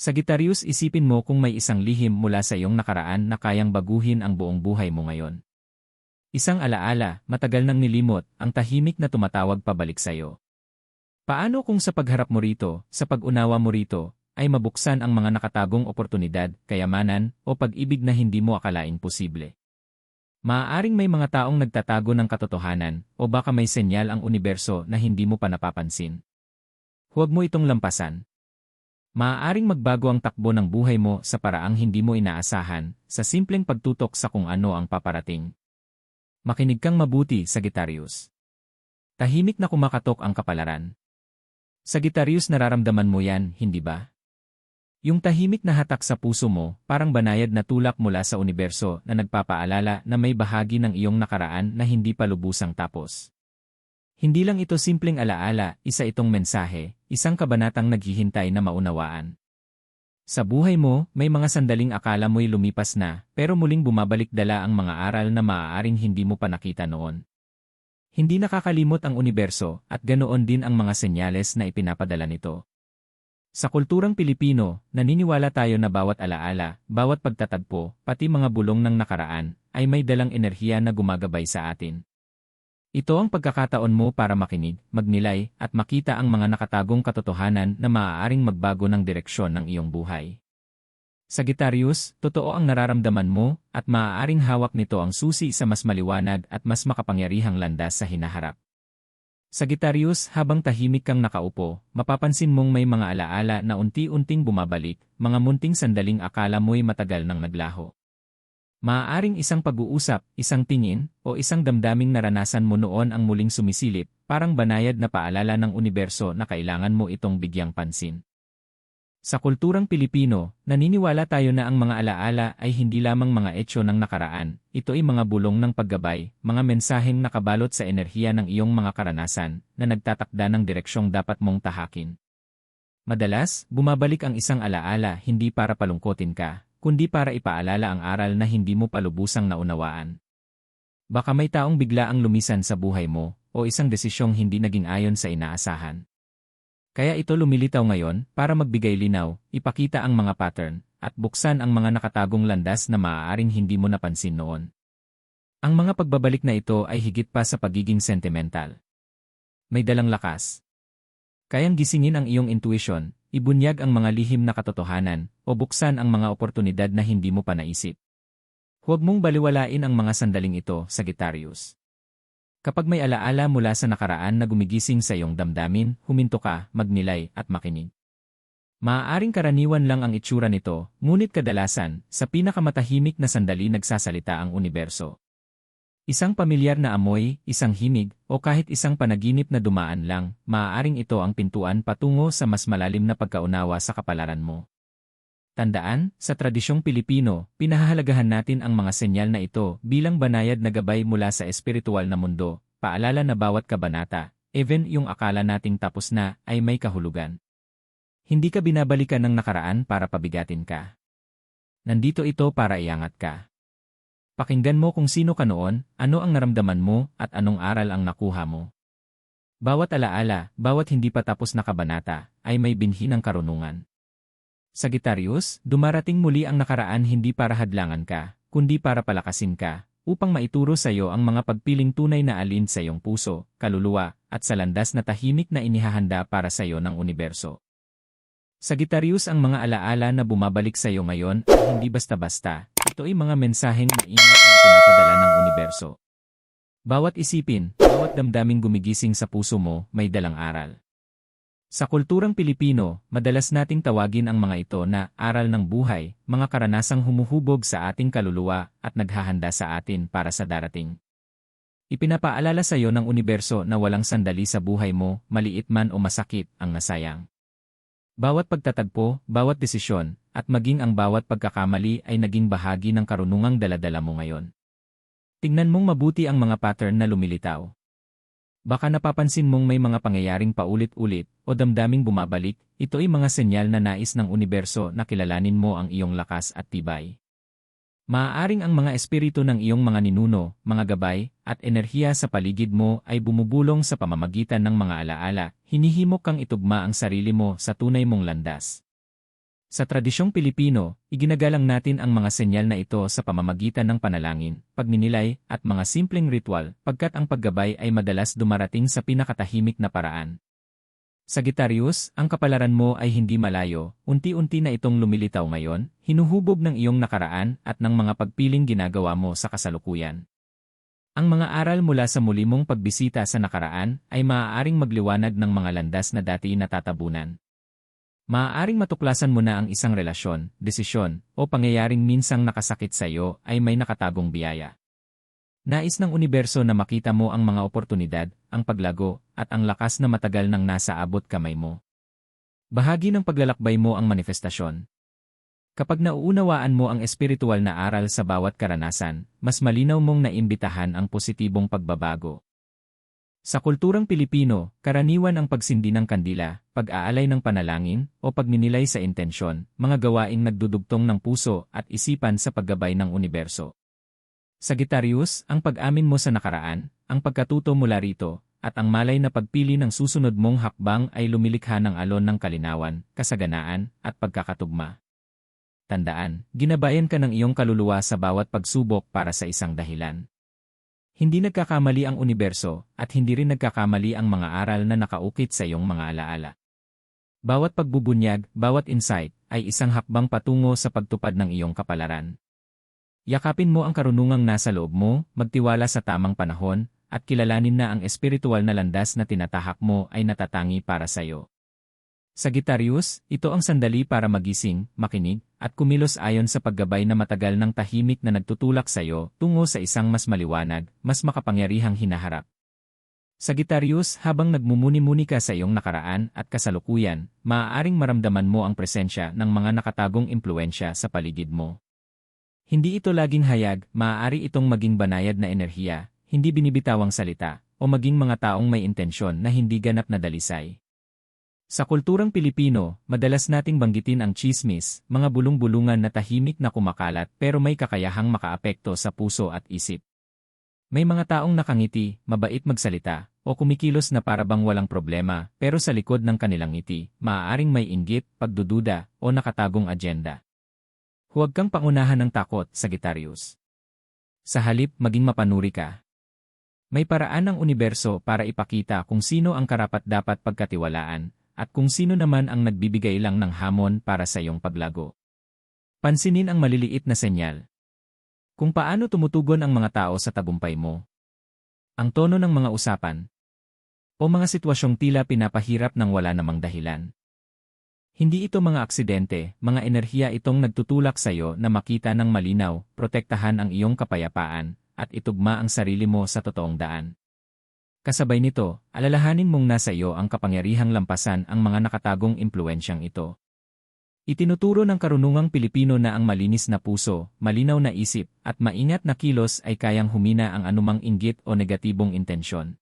Sagittarius isipin mo kung may isang lihim mula sa iyong nakaraan na kayang baguhin ang buong buhay mo ngayon. Isang alaala, matagal nang nilimot, ang tahimik na tumatawag pabalik sa iyo. Paano kung sa pagharap mo rito, sa pag-unawa mo rito, ay mabuksan ang mga nakatagong oportunidad, kayamanan, o pag-ibig na hindi mo akalaing posible? Maaaring may mga taong nagtatago ng katotohanan, o baka may senyal ang universo na hindi mo pa napapansin. Huwag mo itong lampasan. Maaaring magbago ang takbo ng buhay mo sa paraang hindi mo inaasahan, sa simpleng pagtutok sa kung ano ang paparating. Makinig kang mabuti, Sagittarius. Tahimik na kumakatok ang kapalaran. Sagittarius nararamdaman mo yan, hindi ba? Yung tahimik na hatak sa puso mo, parang banayad na tulak mula sa universo na nagpapaalala na may bahagi ng iyong nakaraan na hindi pa lubusang tapos. Hindi lang ito simpleng alaala, isa itong mensahe, isang kabanatang naghihintay na maunawaan. Sa buhay mo, may mga sandaling akala mo'y lumipas na, pero muling bumabalik dala ang mga aral na maaaring hindi mo pa nakita noon. Hindi nakakalimot ang universo, at ganoon din ang mga senyales na ipinapadala nito. Sa kulturang Pilipino, naniniwala tayo na bawat alaala, bawat pagtatagpo, pati mga bulong ng nakaraan, ay may dalang enerhiya na gumagabay sa atin. Ito ang pagkakataon mo para makinig, magnilay, at makita ang mga nakatagong katotohanan na maaaring magbago ng direksyon ng iyong buhay. Sagittarius, totoo ang nararamdaman mo, at maaaring hawak nito ang susi sa mas maliwanag at mas makapangyarihang landas sa hinaharap. Sagittarius, habang tahimik kang nakaupo, mapapansin mong may mga alaala na unti-unting bumabalik, mga munting sandaling akala mo'y matagal nang naglaho. Maaaring isang pag-uusap, isang tingin, o isang damdaming naranasan mo noon ang muling sumisilip, parang banayad na paalala ng universo na kailangan mo itong bigyang pansin. Sa kulturang Pilipino, naniniwala tayo na ang mga alaala ay hindi lamang mga etsyo ng nakaraan, ito ay mga bulong ng paggabay, mga mensaheng nakabalot sa enerhiya ng iyong mga karanasan na nagtatakda ng direksyong dapat mong tahakin. Madalas, bumabalik ang isang alaala hindi para palungkotin ka, kundi para ipaalala ang aral na hindi mo palubusang naunawaan. Baka may taong bigla ang lumisan sa buhay mo, o isang desisyong hindi naging ayon sa inaasahan. Kaya ito lumilitaw ngayon para magbigay linaw, ipakita ang mga pattern, at buksan ang mga nakatagong landas na maaaring hindi mo napansin noon. Ang mga pagbabalik na ito ay higit pa sa pagiging sentimental. May dalang lakas. Kayang gisingin ang iyong intuition, ibunyag ang mga lihim na katotohanan, o buksan ang mga oportunidad na hindi mo pa naisip. Huwag mong baliwalain ang mga sandaling ito, Sagittarius. Kapag may alaala mula sa nakaraan na gumigising sa iyong damdamin, huminto ka, magnilay, at makinig. Maaaring karaniwan lang ang itsura nito, ngunit kadalasan, sa pinakamatahimik na sandali nagsasalita ang universo. Isang pamilyar na amoy, isang himig, o kahit isang panaginip na dumaan lang, maaaring ito ang pintuan patungo sa mas malalim na pagkaunawa sa kapalaran mo. Tandaan, sa tradisyong Pilipino, pinahahalagahan natin ang mga senyal na ito bilang banayad na gabay mula sa espiritual na mundo, paalala na bawat kabanata, even yung akala nating tapos na, ay may kahulugan. Hindi ka binabalikan ng nakaraan para pabigatin ka. Nandito ito para iangat ka. Pakinggan mo kung sino ka noon, ano ang naramdaman mo, at anong aral ang nakuha mo. Bawat alaala, bawat hindi pa tapos na kabanata, ay may binhi ng karunungan. Sagittarius, dumarating muli ang nakaraan hindi para hadlangan ka, kundi para palakasin ka, upang maituro sa iyo ang mga pagpiling tunay na alin sa iyong puso, kaluluwa, at sa landas na tahimik na inihahanda para sa iyo ng universo. Sagittarius ang mga alaala na bumabalik sa iyo ngayon ay hindi basta-basta, ito ay mga mensaheng maingat na pinapadala ng universo. Bawat isipin, bawat damdaming gumigising sa puso mo, may dalang aral. Sa kulturang Pilipino, madalas nating tawagin ang mga ito na aral ng buhay, mga karanasang humuhubog sa ating kaluluwa at naghahanda sa atin para sa darating. Ipinapaalala sa iyo ng universo na walang sandali sa buhay mo, maliit man o masakit, ang nasayang. Bawat pagtatagpo, bawat desisyon, at maging ang bawat pagkakamali ay naging bahagi ng karunungang daladala mo ngayon. Tingnan mong mabuti ang mga pattern na lumilitaw. Baka napapansin mong may mga pangyayaring paulit-ulit o damdaming bumabalik, ito ay mga senyal na nais ng universo na kilalanin mo ang iyong lakas at tibay. Maaaring ang mga espiritu ng iyong mga ninuno, mga gabay, at enerhiya sa paligid mo ay bumubulong sa pamamagitan ng mga alaala, hinihimok kang itugma ang sarili mo sa tunay mong landas. Sa tradisyong Pilipino, iginagalang natin ang mga senyal na ito sa pamamagitan ng panalangin, pagninilay, at mga simpleng ritual, pagkat ang paggabay ay madalas dumarating sa pinakatahimik na paraan. Sagittarius, ang kapalaran mo ay hindi malayo, unti-unti na itong lumilitaw ngayon, hinuhubog ng iyong nakaraan at ng mga pagpiling ginagawa mo sa kasalukuyan. Ang mga aral mula sa muli mong pagbisita sa nakaraan ay maaaring magliwanag ng mga landas na dati natatabunan. Maaaring matuklasan mo na ang isang relasyon, desisyon, o pangyayaring minsang nakasakit sa iyo ay may nakatagong biyaya. Nais ng universo na makita mo ang mga oportunidad, ang paglago, at ang lakas na matagal nang nasa abot kamay mo. Bahagi ng paglalakbay mo ang manifestasyon. Kapag nauunawaan mo ang espiritual na aral sa bawat karanasan, mas malinaw mong naimbitahan ang positibong pagbabago. Sa kulturang Pilipino, karaniwan ang pagsindi ng kandila, pag-aalay ng panalangin, o pagninilay sa intensyon, mga gawaing nagdudugtong ng puso at isipan sa paggabay ng universo. Sagittarius, ang pag-amin mo sa nakaraan, ang pagkatuto mula rito, at ang malay na pagpili ng susunod mong hakbang ay lumilikha ng alon ng kalinawan, kasaganaan, at pagkakatugma. Tandaan, ginabayan ka ng iyong kaluluwa sa bawat pagsubok para sa isang dahilan. Hindi nagkakamali ang universo, at hindi rin nagkakamali ang mga aral na nakaukit sa iyong mga alaala. Bawat pagbubunyag, bawat insight, ay isang hakbang patungo sa pagtupad ng iyong kapalaran. Yakapin mo ang karunungang nasa loob mo, magtiwala sa tamang panahon, at kilalanin na ang espiritual na landas na tinatahak mo ay natatangi para sa iyo. Sagittarius, ito ang sandali para magising, makinig, at kumilos ayon sa paggabay na matagal ng tahimik na nagtutulak sa iyo tungo sa isang mas maliwanag, mas makapangyarihang hinaharap. Sagittarius, habang nagmumuni-muni ka sa iyong nakaraan at kasalukuyan, maaaring maramdaman mo ang presensya ng mga nakatagong impluensya sa paligid mo. Hindi ito laging hayag, maaari itong maging banayad na enerhiya, hindi binibitawang salita, o maging mga taong may intensyon na hindi ganap na dalisay. Sa kulturang Pilipino, madalas nating banggitin ang chismis, mga bulong-bulungan na tahimik na kumakalat pero may kakayahang makaapekto sa puso at isip. May mga taong nakangiti, mabait magsalita, o kumikilos na parabang walang problema pero sa likod ng kanilang ngiti, maaaring may inggit, pagdududa, o nakatagong agenda. Huwag kang pangunahan ng takot, Sagittarius. Sa halip, maging mapanuri ka. May paraan ng universo para ipakita kung sino ang karapat-dapat pagkatiwalaan, at kung sino naman ang nagbibigay lang ng hamon para sa iyong paglago. Pansinin ang maliliit na senyal. Kung paano tumutugon ang mga tao sa tagumpay mo. Ang tono ng mga usapan. O mga sitwasyong tila pinapahirap ng wala namang dahilan. Hindi ito mga aksidente, mga enerhiya itong nagtutulak sa iyo na makita ng malinaw, protektahan ang iyong kapayapaan, at itugma ang sarili mo sa totoong daan. Kasabay nito, alalahanin mong nasa iyo ang kapangyarihang lampasan ang mga nakatagong impluensyang ito. Itinuturo ng karunungang Pilipino na ang malinis na puso, malinaw na isip, at maingat na kilos ay kayang humina ang anumang inggit o negatibong intensyon.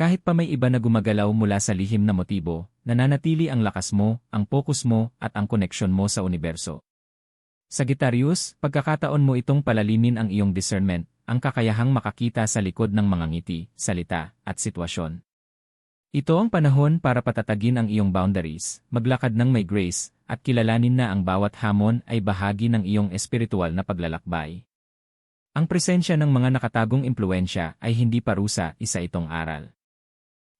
Kahit pa may iba na gumagalaw mula sa lihim na motibo, nananatili ang lakas mo, ang focus mo, at ang koneksyon mo sa universo. Sagittarius, pagkakataon mo itong palalimin ang iyong discernment, ang kakayahang makakita sa likod ng mga ngiti, salita, at sitwasyon. Ito ang panahon para patatagin ang iyong boundaries, maglakad ng may grace, at kilalanin na ang bawat hamon ay bahagi ng iyong espiritual na paglalakbay. Ang presensya ng mga nakatagong impluensya ay hindi parusa, isa itong aral.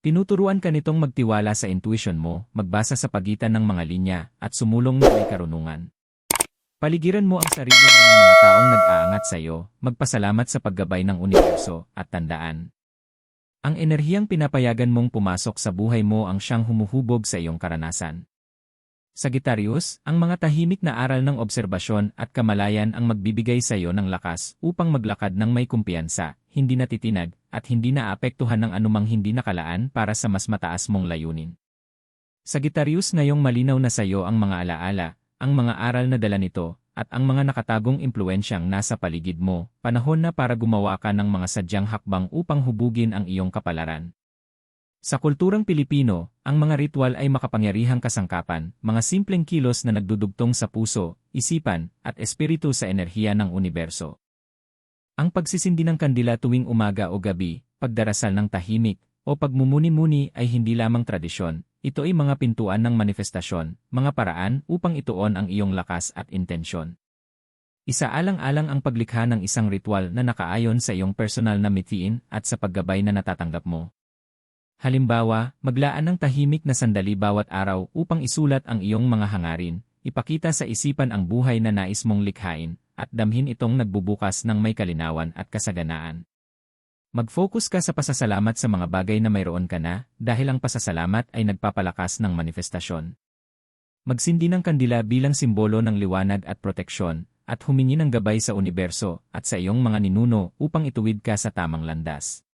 Tinuturuan ka nitong magtiwala sa intuition mo, magbasa sa pagitan ng mga linya, at sumulong na may karunungan. Paligiran mo ang sarili mo ng mga taong nag-aangat sa iyo, magpasalamat sa paggabay ng universo, at tandaan. Ang enerhiyang pinapayagan mong pumasok sa buhay mo ang siyang humuhubog sa iyong karanasan. Sagittarius, ang mga tahimik na aral ng obserbasyon at kamalayan ang magbibigay sa iyo ng lakas upang maglakad ng may kumpiyansa, hindi natitinag, at hindi naapektuhan ng anumang hindi nakalaan para sa mas mataas mong layunin. Sagittarius ngayong malinaw na sa iyo ang mga alaala, ang mga aral na dala nito, at ang mga nakatagong impluensyang nasa paligid mo, panahon na para gumawa ka ng mga sadyang hakbang upang hubugin ang iyong kapalaran. Sa kulturang Pilipino, ang mga ritual ay makapangyarihang kasangkapan, mga simpleng kilos na nagdudugtong sa puso, isipan, at espiritu sa enerhiya ng universo. Ang pagsisindi ng kandila tuwing umaga o gabi, pagdarasal ng tahimik, o pagmumuni-muni ay hindi lamang tradisyon, ito ay mga pintuan ng manifestasyon, mga paraan upang ituon ang iyong lakas at intensyon. Isaalang-alang ang paglikha ng isang ritual na nakaayon sa iyong personal na mitiin at sa paggabay na natatanggap mo. Halimbawa, maglaan ng tahimik na sandali bawat araw upang isulat ang iyong mga hangarin, ipakita sa isipan ang buhay na nais mong likhain, at damhin itong nagbubukas ng may kalinawan at kasaganaan. Mag-focus ka sa pasasalamat sa mga bagay na mayroon ka na, dahil ang pasasalamat ay nagpapalakas ng manifestasyon. Magsindi ng kandila bilang simbolo ng liwanag at proteksyon, at humingi ng gabay sa universo at sa iyong mga ninuno upang ituwid ka sa tamang landas.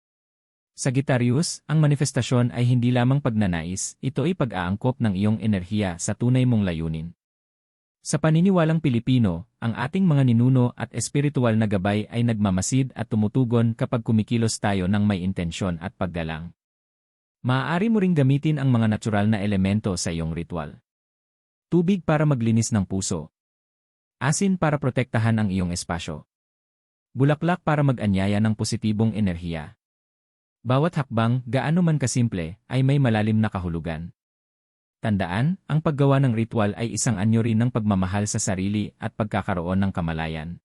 Sagittarius, ang manifestasyon ay hindi lamang pagnanais, ito ay pag-aangkop ng iyong enerhiya sa tunay mong layunin. Sa paniniwalang Pilipino, ang ating mga ninuno at espiritual na gabay ay nagmamasid at tumutugon kapag kumikilos tayo ng may intensyon at paggalang. Maaari mo ring gamitin ang mga natural na elemento sa iyong ritual. Tubig para maglinis ng puso. Asin para protektahan ang iyong espasyo. Bulaklak para mag-anyaya ng positibong enerhiya. Bawat hakbang, gaano man kasimple, ay may malalim na kahulugan. Tandaan, ang paggawa ng ritual ay isang anyo rin ng pagmamahal sa sarili at pagkakaroon ng kamalayan.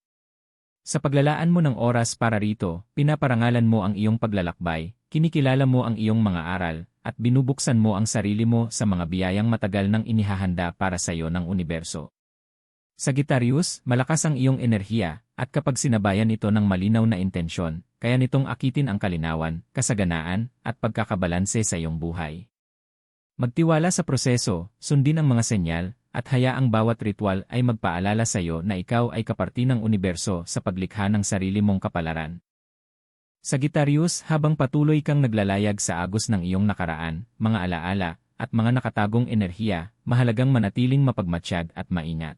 Sa paglalaan mo ng oras para rito, pinaparangalan mo ang iyong paglalakbay, kinikilala mo ang iyong mga aral, at binubuksan mo ang sarili mo sa mga biyayang matagal nang inihahanda para sa iyo ng universo. Sagittarius, malakas ang iyong enerhiya, at kapag sinabayan ito ng malinaw na intensyon, kaya nitong akitin ang kalinawan, kasaganaan, at pagkakabalanse sa iyong buhay. Magtiwala sa proseso, sundin ang mga senyal, at hayaang bawat ritual ay magpaalala sa iyo na ikaw ay kaparti ng universo sa paglikha ng sarili mong kapalaran. Sagittarius, habang patuloy kang naglalayag sa agos ng iyong nakaraan, mga alaala, at mga nakatagong enerhiya, mahalagang manatiling mapagmatsyag at maingat.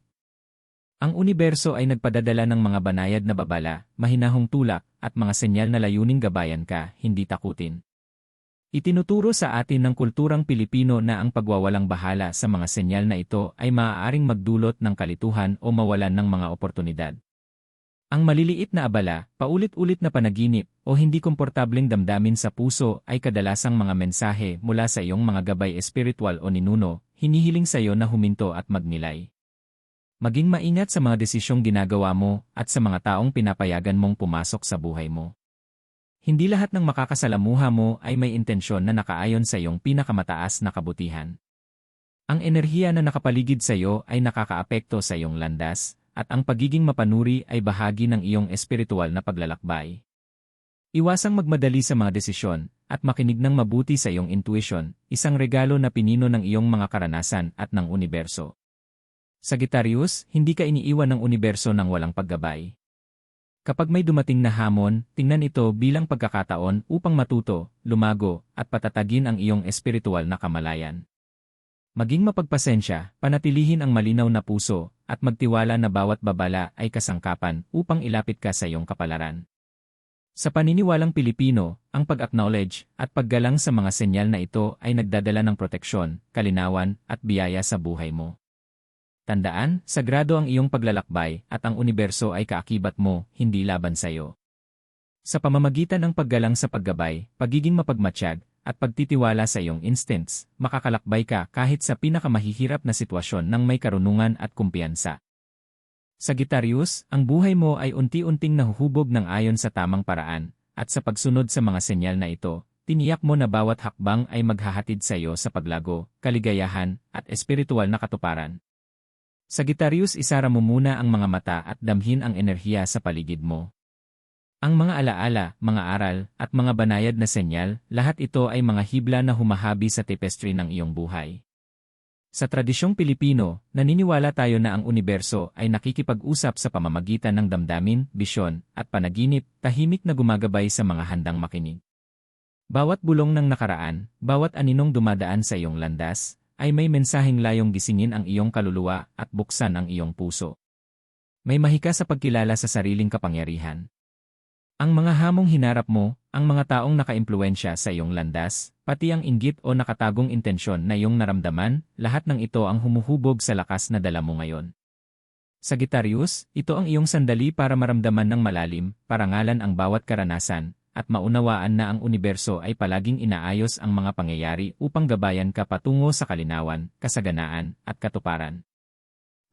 Ang universo ay nagpadadala ng mga banayad na babala, mahinahong tulak, at mga senyal na layuning gabayan ka, hindi takutin. Itinuturo sa atin ng kulturang Pilipino na ang pagwawalang bahala sa mga senyal na ito ay maaaring magdulot ng kalituhan o mawalan ng mga oportunidad. Ang maliliit na abala, paulit-ulit na panaginip, o hindi komportableng damdamin sa puso ay kadalasang mga mensahe mula sa iyong mga gabay espiritual o ninuno, hinihiling sa iyo na huminto at magnilay. Maging maingat sa mga desisyong ginagawa mo at sa mga taong pinapayagan mong pumasok sa buhay mo. Hindi lahat ng makakasalamuha mo ay may intensyon na nakaayon sa iyong pinakamataas na kabutihan. Ang enerhiya na nakapaligid sa iyo ay nakakaapekto sa iyong landas, at ang pagiging mapanuri ay bahagi ng iyong espiritual na paglalakbay. Iwasang magmadali sa mga desisyon, at makinig ng mabuti sa iyong intuition, isang regalo na pinino ng iyong mga karanasan at ng universo. Sagittarius, hindi ka iniiwan ng universo ng walang paggabay. Kapag may dumating na hamon, tingnan ito bilang pagkakataon upang matuto, lumago, at patatagin ang iyong espiritual na kamalayan. Maging mapagpasensya, panatilihin ang malinaw na puso, at magtiwala na bawat babala ay kasangkapan upang ilapit ka sa iyong kapalaran. Sa paniniwalang Pilipino, ang pag-acknowledge at paggalang sa mga senyal na ito ay nagdadala ng proteksyon, kalinawan, at biyaya sa buhay mo. Tandaan, sagrado ang iyong paglalakbay at ang universo ay kaakibat mo, hindi laban sa iyo. Sa pamamagitan ng paggalang sa paggabay, pagiging mapagmatsyag, at pagtitiwala sa iyong instincts, makakalakbay ka kahit sa pinakamahihirap na sitwasyon ng may karunungan at kumpiyansa. Sagittarius, ang buhay mo ay unti-unting nahuhubog ng ayon sa tamang paraan, at sa pagsunod sa mga senyal na ito, tiniyak mo na bawat hakbang ay maghahatid sa iyo sa paglago, kaligayahan, at espiritual na katuparan. Sagittarius isara mo muna ang mga mata at damhin ang enerhiya sa paligid mo. Ang mga alaala, mga aral, at mga banayad na senyal, lahat ito ay mga hibla na humahabi sa tapestry ng iyong buhay. Sa tradisyong Pilipino, naniniwala tayo na ang universo ay nakikipag-usap sa pamamagitan ng damdamin, bisyon, at panaginip, tahimik na gumagabay sa mga handang makinig. Bawat bulong ng nakaraan, bawat aninong dumadaan sa iyong landas, ay may mensaheng layong gisingin ang iyong kaluluwa at buksan ang iyong puso. May mahika sa pagkilala sa sariling kapangyarihan. Ang mga hamong hinarap mo, ang mga taong nakaimpluensya sa iyong landas, pati ang inggit o nakatagong intensyon na iyong naramdaman, lahat ng ito ang humuhubog sa lakas na dala mo ngayon. Sagittarius, ito ang iyong sandali para maramdaman ng malalim, parangalan ang bawat karanasan, at maunawaan na ang universo ay palaging inaayos ang mga pangyayari upang gabayan ka patungo sa kalinawan, kasaganaan, at katuparan.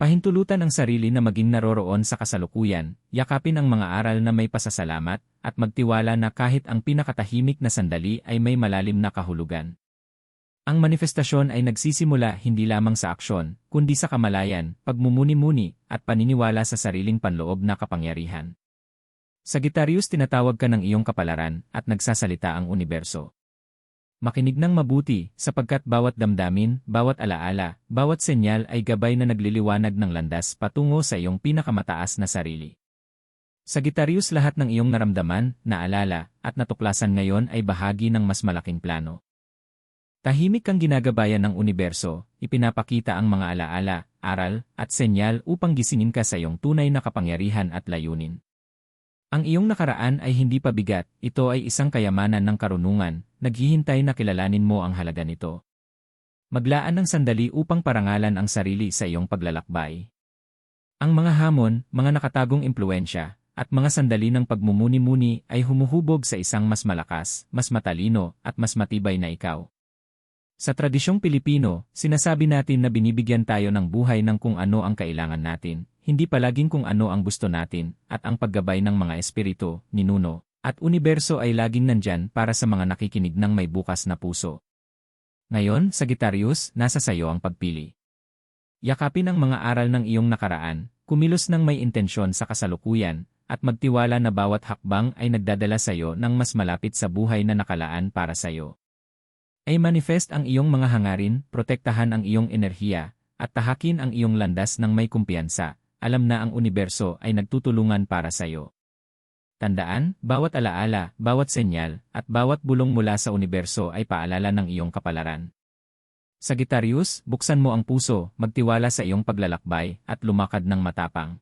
Pahintulutan ang sarili na maging naroroon sa kasalukuyan, yakapin ang mga aral na may pasasalamat, at magtiwala na kahit ang pinakatahimik na sandali ay may malalim na kahulugan. Ang manifestasyon ay nagsisimula hindi lamang sa aksyon, kundi sa kamalayan, pagmumuni-muni, at paniniwala sa sariling panloob na kapangyarihan. Sagittarius tinatawag ka ng iyong kapalaran at nagsasalita ang universo. Makinig ng mabuti sapagkat bawat damdamin, bawat alaala, bawat senyal ay gabay na nagliliwanag ng landas patungo sa iyong pinakamataas na sarili. Sagittarius lahat ng iyong naramdaman, naalala, at natuklasan ngayon ay bahagi ng mas malaking plano. Tahimik kang ginagabayan ng universo, ipinapakita ang mga alaala, aral, at senyal upang gisingin ka sa iyong tunay na kapangyarihan at layunin. Ang iyong nakaraan ay hindi pa bigat, ito ay isang kayamanan ng karunungan, naghihintay na kilalanin mo ang halaga nito. Maglaan ng sandali upang parangalan ang sarili sa iyong paglalakbay. Ang mga hamon, mga nakatagong impluensya, at mga sandali ng pagmumuni-muni ay humuhubog sa isang mas malakas, mas matalino, at mas matibay na ikaw. Sa tradisyong Pilipino, sinasabi natin na binibigyan tayo ng buhay ng kung ano ang kailangan natin, hindi palaging kung ano ang gusto natin, at ang paggabay ng mga espiritu, ninuno, at universo ay laging nandyan para sa mga nakikinig ng may bukas na puso. Ngayon, Sagittarius, nasa sayo ang pagpili. Yakapin ang mga aral ng iyong nakaraan, kumilos ng may intensyon sa kasalukuyan, at magtiwala na bawat hakbang ay nagdadala sa iyo ng mas malapit sa buhay na nakalaan para sa iyo ay manifest ang iyong mga hangarin, protektahan ang iyong enerhiya, at tahakin ang iyong landas ng may kumpiyansa, alam na ang universo ay nagtutulungan para sa iyo. Tandaan, bawat alaala, bawat senyal, at bawat bulong mula sa universo ay paalala ng iyong kapalaran. Sagittarius, buksan mo ang puso, magtiwala sa iyong paglalakbay, at lumakad ng matapang.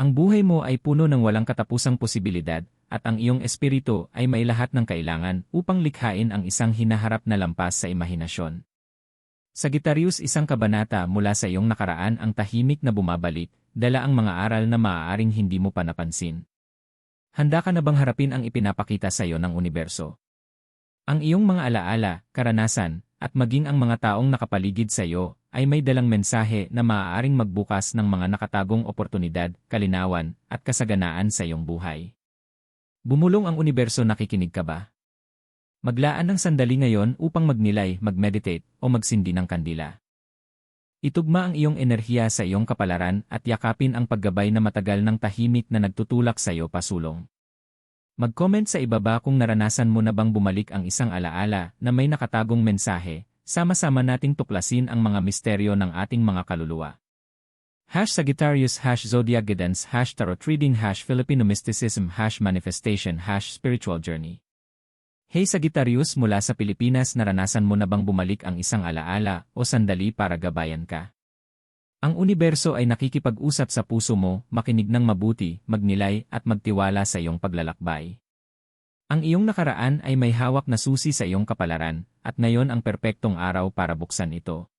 Ang buhay mo ay puno ng walang katapusang posibilidad, at ang iyong espiritu ay may lahat ng kailangan upang likhain ang isang hinaharap na lampas sa imahinasyon. Sagittarius isang kabanata mula sa iyong nakaraan ang tahimik na bumabalik, dala ang mga aral na maaaring hindi mo pa napansin. Handa ka na bang harapin ang ipinapakita sa iyo ng universo? Ang iyong mga alaala, karanasan, at maging ang mga taong nakapaligid sa iyo ay may dalang mensahe na maaaring magbukas ng mga nakatagong oportunidad, kalinawan, at kasaganaan sa iyong buhay. Bumulong ang universo nakikinig ka ba? Maglaan ng sandali ngayon upang magnilay, mag-meditate, o magsindi ng kandila. Itugma ang iyong enerhiya sa iyong kapalaran at yakapin ang paggabay na matagal ng tahimik na nagtutulak sa iyo pasulong. Mag-comment sa ibaba kung naranasan mo na bang bumalik ang isang alaala na may nakatagong mensahe, sama-sama nating tuklasin ang mga misteryo ng ating mga kaluluwa. Hash Sagittarius Hash Zodiac Guidance Hash Tarot Reading Hash Filipino Mysticism Hash Manifestation Hash Spiritual Journey Hey Sagittarius mula sa Pilipinas naranasan mo na bang bumalik ang isang alaala o sandali para gabayan ka? Ang universo ay nakikipag-usap sa puso mo, makinig ng mabuti, magnilay at magtiwala sa iyong paglalakbay. Ang iyong nakaraan ay may hawak na susi sa iyong kapalaran, at ngayon ang perpektong araw para buksan ito.